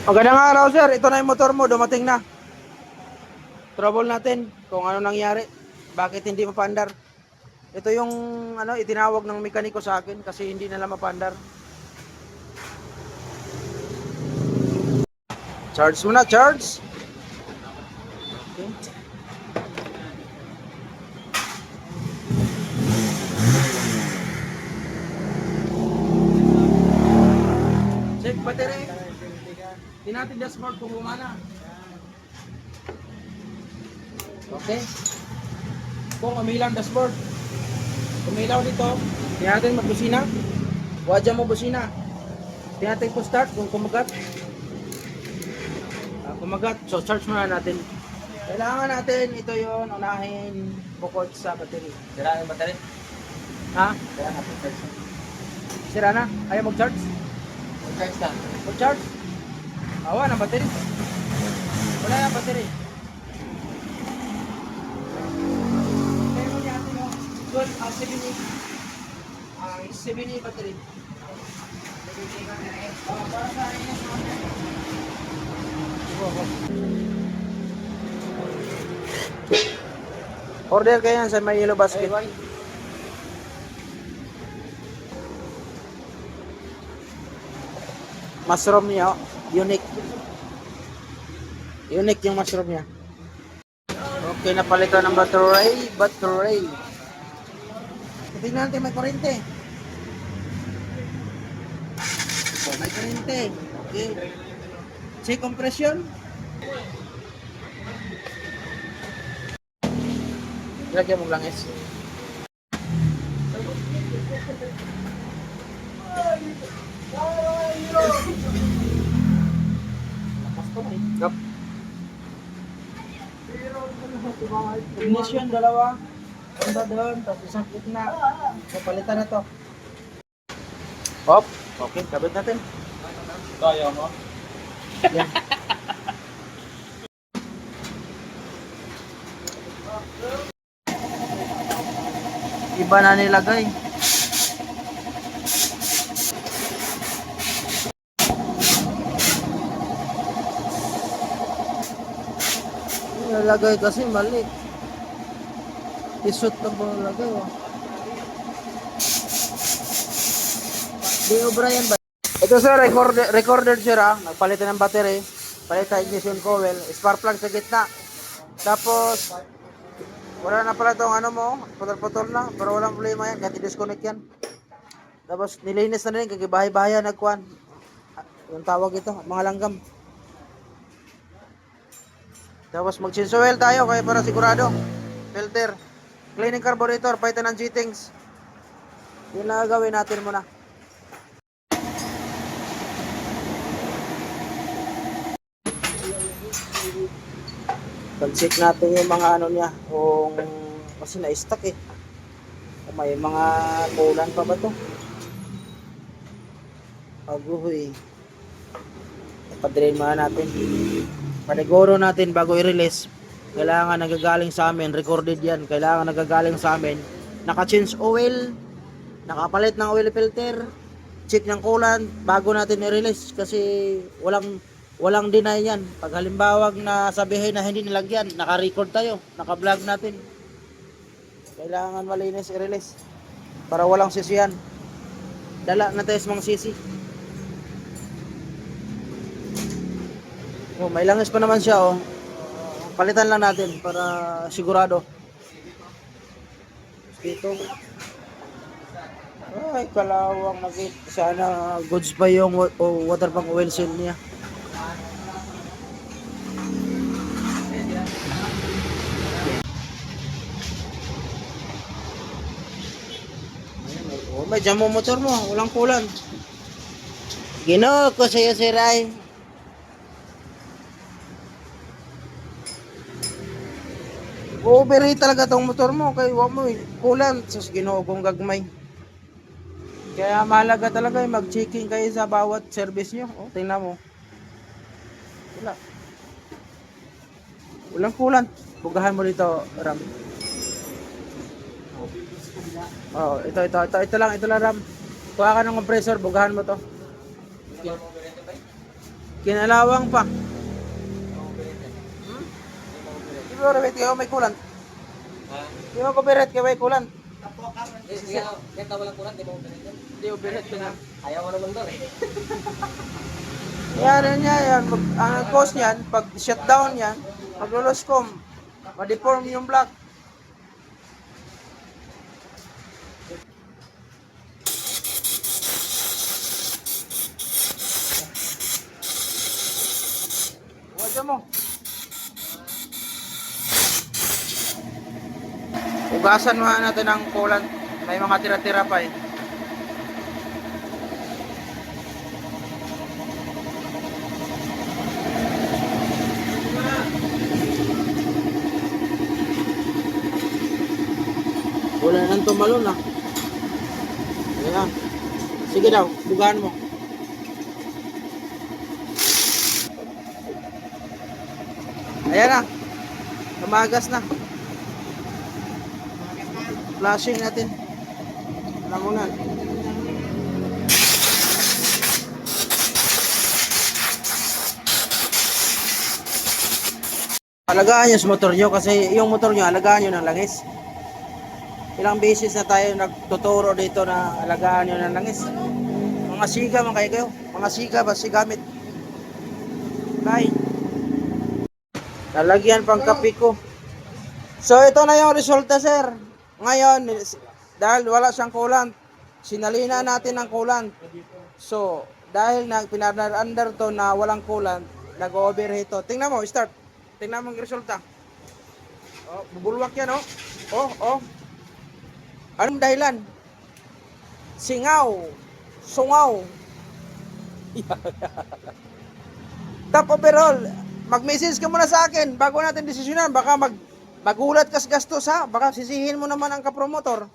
Magandang araw sir, ito na yung motor mo, dumating na. Trouble natin kung ano nangyari. Bakit hindi mapandar? Ito yung ano itinawag ng mekaniko sa akin kasi hindi nila mapandar. Charge mo na, charge. Okay. Check battery. Hindi natin dashboard kung gumana. Okay. Kung umilang dashboard. Umilaw dito. Hindi natin magbusina. Wadya mo busina. Hindi natin po start kung kumagat. Ah, kumagat. So search muna natin. Kailangan natin ito yon unahin bukod sa battery. Sira yung battery? Ha? Sira na. Sira na? Ayaw mag-charge? Charge na. Mag-charge? Awa na battery. Wala na battery. Mo niya ito, no? Good, ah, 7A. Ah, 7A battery. Order kayo sa may yellow basket. Mushroom niya, oh. Unique. Unique yung mushroom niya. Okay, napalitan ng battery, battery. Tingnan natin may kurente. Oh, may kurente. Okay. Check compression. Lagyan mo lang is. Yup. Ignition, dalawa. Banda doon, tapos isang gitna. Papalitan na to. Hop. Okay, kabit natin. Kaya mo? Yan. Iba na nilagay. Nilagay kasi mali. Isot na po nilagay. Oh. Di O'Brien ba? Ito sir, recorded, recorded sir ah. Nagpalitan ng battery. Palitan ignition coil. Spark plug sa gitna. Tapos, wala na pala itong ano mo. Putol-putol na. Pero walang problema yan. Kahit i-disconnect yan. Tapos, nilinis na rin. Kagibahay-bahay nagkuhan. Ah, Yung tawag ito. Mga langgam. Tapos, mag-change oil tayo. Kaya para sigurado. Filter. Cleaning carburetor. Paitan ng G-Tings. Yun na gawin natin muna. Pag-check natin yung mga ano niya, kung kasi na-stuck eh. Kung may mga kulan pa ba to? Aguhoy. Padrain muna natin. Paniguro natin bago i-release. Kailangan nagagaling sa amin, recorded yan. Kailangan nagagaling sa amin. Naka-change oil, nakapalit ng oil filter, check ng kulan bago natin i-release kasi walang walang deny yan. Pag halimbawa na sabihin na hindi nilagyan, naka-record tayo, naka-vlog natin. Kailangan malinis i-release para walang sisiyan. Dala na tayo sa sisi. Oh, may langis pa naman siya oh. Palitan lang natin para sigurado. Dito. Ay, kalawang nakit. Sana goods pa yung water pang oil seal niya. Oh, may jamo motor mo, walang kulan. Ginoo ko sa'yo si Ray. Overheat talaga tong motor mo kay wa mo eh. kulan sus Ginoo kong gagmay. Kaya mahalaga talaga yung mag-checking kayo sa bawat service nyo. Oh, tingnan mo. Wala. Walang kulan. Bugahan mo dito, Ram. Oh, ito, ito, ito, ito lang, ito lang, Ram. Kuha ka ng compressor, bugahan mo to. Kinalawang pa. Di rebet kayo may kulan? Ha? Di mo ko beret kayo may kulan? Eh, sige, oh. Kahit na walang kulat, di mo overrated. Di mo beret ka na. Ayaw mo naman doon eh. Yan, yan, yan. yan. Ang cause niyan, pag shutdown yan, magluloscom, ma-deform yung block. Wadya mo. Ugasan mo natin ang coolant. May mga tira-tira pa eh. Wala nang tumalon ah. Ayan. Sige daw, bugaan mo. Ayan na. Tumagas na. Flashing natin. Lamunan. Alagaan nyo sa motor nyo kasi yung motor nyo, alagaan nyo ng langis. Ilang beses na tayo nagtuturo dito na alagaan nyo ng langis. Mga siga man kayo. Mga siga ba sigamit. Bye. Lalagyan pang kape ko. So ito na yung resulta sir. Ngayon, dahil wala siyang coolant, sinalina natin ng coolant. So, dahil na pinadar-under to na walang coolant, nag-overheat to. Tingnan mo, start. Tingnan mo ang resulta. Oh, bubulwak yan, oh. Oh, oh. Anong dahilan? Singaw. Sungaw. Top overall, mag-message ka muna sa akin bago natin desisyonan. Baka mag magulat ka sa gastos ha. Baka sisihin mo naman ang kapromotor.